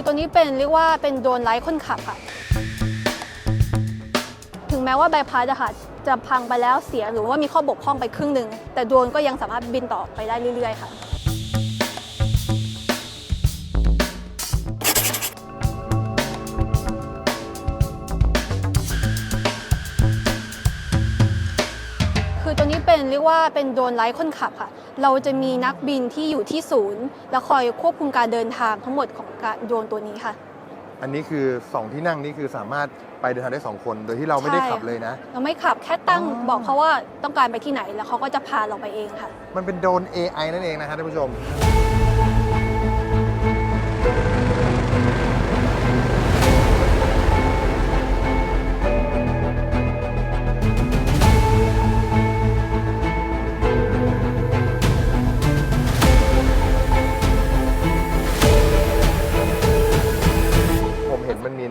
คือตัวนี้เป็นเรียกว่าเป็นโดรนไร้คนขับค่ะ ถึงแม้ว่าใบพัดอะค่ะจะพังไปแล้วเสียหรือว่ามีข้อบกพร่องไปครึ่งหนึ่งแต่โดรนก็ยังสามารถบินต่อไปได้เรื่อย ๆ ค่ะคือตัวนี้เป็นเรียกว่าเป็นโดรนไร้คนขับค่ะ เราจะมีนักบินที่อยู่ที่ศูนย์ แล้วคอยควบคุมการเดินทางทั้งหมดของการโดรนตัวนี้ค่ะ อันนี้คือ 2 ที่นั่งนี่คือสามารถไปเดินทางได้ 2 คน โดยที่เราไม่ได้ใช่ขับเลยนะ เราไม่ขับแค่ตั้งอ๋อ บอกเขาว่าต้องการไปที่ไหนแล้วเขาก็จะพาเราไปเองค่ะ มันเป็นโดรน AI นั่นเองนะครับท่านผู้ชมผม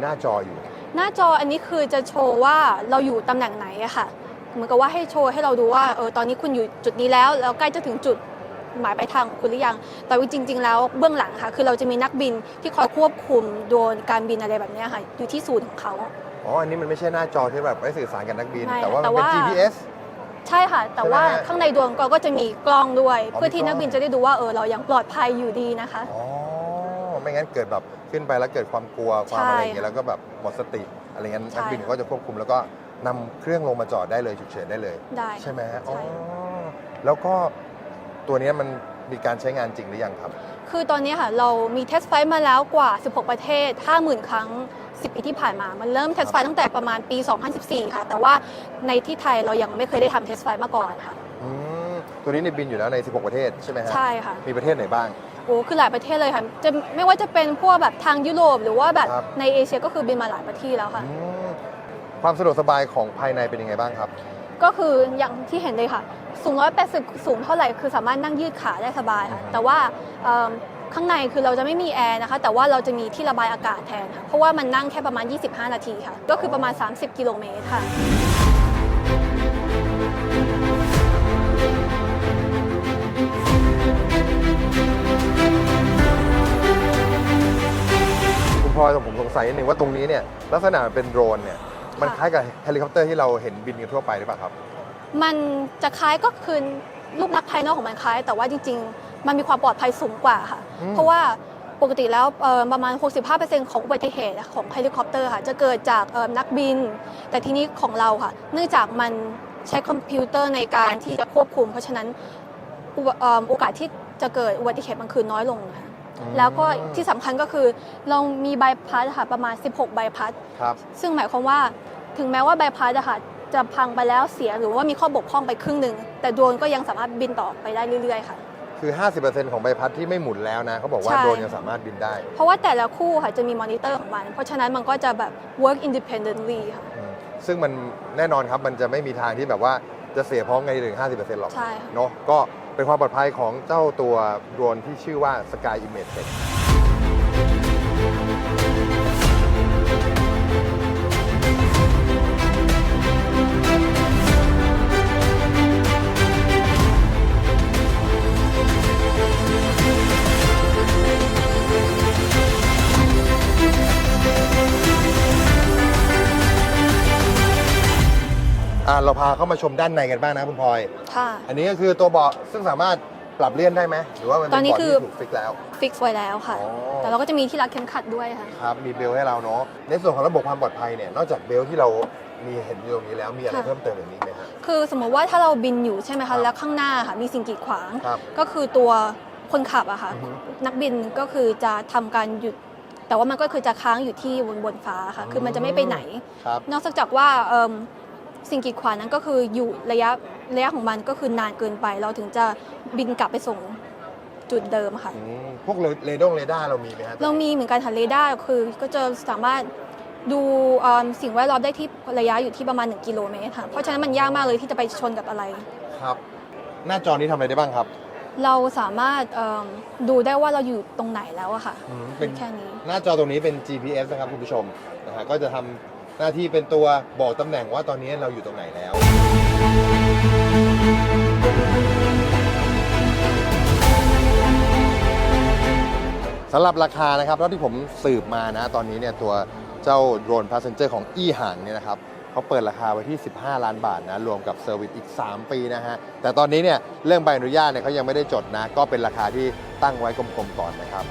นมันมีหน้าจออยู่ หน้าจออันนี้คือจะโชว์ว่าเราอยู่ตำแหน่งไหนอะค่ะ เหมือนกับว่าให้โชว์ให้เราดูว่าเออตอนนี้คุณอยู่จุดนี้แล้ว แล้วใกล้จะถึงจุดหมายปลายทางของคุณหรือยัง แต่ว่าจริง ๆ แล้วเบื้องหลังค่ะ คือเราจะมีนักบินที่คอยควบคุมโดรนการบินอะไรแบบเนี้ยค่ะ อยู่ที่ศูนย์ของเขา อ๋อ อันนี้มันไม่ใช่หน้าจอที่แบบไว้สื่อสารกับนักบิน ไม่แต่ว่าแต่มันเป็น ว่า GPS ใช่ค่ะ แต่ว่าใช่ไหมฮะข้างในโดรนก็ก็จะมีกล้องด้วย อ๋อเพื่อที่มีกล้นัอกงบินจะได้ดูว่าเออเรายังปลอดภัยอยู่ดีนะคะ อ๋อ ไม่งั้นเกิดแบบขึ้นไปแล้วเกิดความกลัวความอะไรอย่างเงี้ยใช่แล้วก็แบบหมดสติอะไรเงี้ยใช่นักบินก็จะควบคุมแล้วก็นำเครื่องลงมาจอดได้เลยฉุกเฉินได้เลยได้ค่ะใช่ไหมฮะอ๋อใช่แล้วก็ตัวเนี้ยมันมีการใช้งานจริงหรือยังครับ คือตอนนี้ค่ะเรามีเทสไฟล์มาแล้วกว่า 16 ประเทศ 50,000 ครั้ง 10 ปีที่ผ่านมา มันเริ่มเทสไฟล์ตั้งแต่ประมาณปี 2014 ค่ะ แต่ว่าในที่ไทยเรายังไม่เคยได้ทำเทสไฟล์มาก่อนค่ะอืมตัวนี้ในยบินอยู่แล้วใน 16 ประเทศใช่ไหมฮะใช่ค่ะ มีประเทศไหนบ้าง โอ้คือหลายประเทศเลยค่ะจะไม่ว่าจะเป็นพวกแบบทางยุโรปหรือว่าแบบครับ ในเอเชียก็คือบินมาหลายประเทศแล้วค่ะ อืมความสะดวกสบายของภายในเป็นยังไงบ้างครับ ก็คืออย่างที่เห็นเลยค่ะ สูง 180 สูงเท่าไหร่คือสามารถนั่งยืดขาได้สบายค่ะอืมแต่ว่าเอิ่มข้างในคือเราจะไม่มีแอร์นะคะ แต่ว่าเราจะมีที่ระบายอากาศแทนค่ะ เพราะว่ามันนั่งแค่ประมาณ 25 นาทีค่ะ ก็คือประมาณ 30 กิโลเมตรค่ะ คุณพลอยผมสงสัยนิดนึงว่าตรงนี้เนี่ยลักษณะมันเป็นโดรนเนี่ยมันคล้ายกับเฮลิคอปเตอร์ที่เราเห็นบินกันทั่วไปหรือเปล่าครับ มันจะคล้ายก็คือรูปลักษณ์ภายนอกของมันคล้าย แต่ว่าจริง ๆ มันมีความปลอดภัยสูงกว่าค่ะ อืม เพราะว่าปกติแล้วเอ่อประมาณ 65%ของอุบัติเหตุของเฮลิคอปเตอร์ค่ะจะเกิดจากเอ่อนักบิน แต่ทีนี้ของเราค่ะ เนื่องจากมันใช้คอมพิวเตอร์ในการที่จะควบคุม เพราะฉะนั้นอุบเอ่อโอกาสที่ จะเกิดอุบัติเหตุมันคือน้อยลงค่ะแล้วก็ที่สำคัญก็คือเรามีใบพัดค่ะประมาณ 16 ใบพัดครับซึ่งหมายความว่าถึงแม้ว่าใบพัดอะค่ะจะพังไปแล้วเสียหรือว่ามีข้อบกพร่องไปครึ่งหนึ่งแต่โดรนก็ยังสามารถบินต่อไปได้เรื่อยๆ ค่ะ คือ 50%ของใบพัดที่ไม่หมุนแล้วนะเขาบอกว่าใช่โดรนยังสามารถบินได้ เพราะว่าแต่ละคู่ค่ะจะมีมอนิเตอร์ของมัน เพราะฉะนั้นมันก็จะแบบ work independently ค่ะอืมซึ่งมันแน่นอนครับมันจะไม่มีทางที่แบบว่าจะเสียพร้อมกันถึง 50%หรอกใช่ค่ะเนาะก็ เป็นความปลอดภัยของเจ้าตัวโดรนที่ชื่อว่า Sky Image Tech อ่าเราพาเข้ามาชมด้านในกันบ้างนะคุณพลอย ค่ะ อันนี้ก็คือตัวเบาะซึ่งสามารถปรับเลื่อนได้ไหมหรือว่ามันเป็ตอนนนี้เบาะคือ ที่ถูกฟิกแล้ว ฟิกไว้แล้วค่ะ อ๋อ แต่เราก็จะมีที่รัดเข็มขัดด้วยค่ะ ครับมีเบลให้เราเนาะในส่วนของระบบความปลอดภัยเนี่ยนอกจากเบลที่เรามีเห็นอยู่ตรงนี้แล้วมีอะไรค่ะ เพิ่มเติมอย่างนี้ไหมฮะ คือสมมติว่าถ้าเราบินอยู่ใช่ไหมครัคะบ แล้วข้างหน้าค่ะมีสิ่งกีดขวาง ครับ ก็คือตัวคนขับอะค่ะ อือฮึ นักบินก็คือจะทำการหยุด แต่ว่ามันก็คือจะค้างอยู่ที่บนบนฟ้าค่ะ คือมันจะไม่ไปไหน ครับ นอกจากว่าเอิ่ม สิ่งกีดขวางนั้นก็คืออยู่ระยะระยะของมันก็คือนานเกินไป เราถึงจะบินกลับไปส่งจุดเดิมค่ะ อืมพวกเรเรดงเรดาร์เรามีไหมฮะเรามีเหมือนกันค่ะเรดาร์คือก็จะสามารถดูเอิ่มสิ่งแวดล้อมได้ที่ระยะอยู่ที่ประมาณ 1 กิโลเมตรค่ะ เพราะฉะนั้นมันยากมากเลยที่จะไปชนกับอะไร ครับ หน้าจอนี้ทำอะไรได้บ้างครับเราสามารถเอิ่มดูได้ว่าเราอยู่ตรงไหนแล้วอะค่ะ อืมเป็นแค่นี้ หน้าจอตรงนี้เป็น GPS นะครับคุณผู้ชมนะฮะก็จะทำ หน้าที่เป็นตัวบอกตำแหน่งว่าตอนนี้เราอยู่ตรงไหนแล้ว สำหรับราคานะครับเท่าที่ผมสืบมานะ ตอนนี้เนี่ยตัวเจ้าโดรนพาสเซนเจอร์ของอีหางเนี่ยนะครับเขาเปิดราคาไว้ที่ 15 ล้านบาทนะ รวมกับเซอร์วิสอีก 3 ปีนะฮะ แต่ตอนนี้เนี่ยเรื่องใบอนุญาตเนี่ยเขายังไม่ได้จดนะ ก็เป็นราคาที่ตั้งไว้กลมๆก่อนนะครับ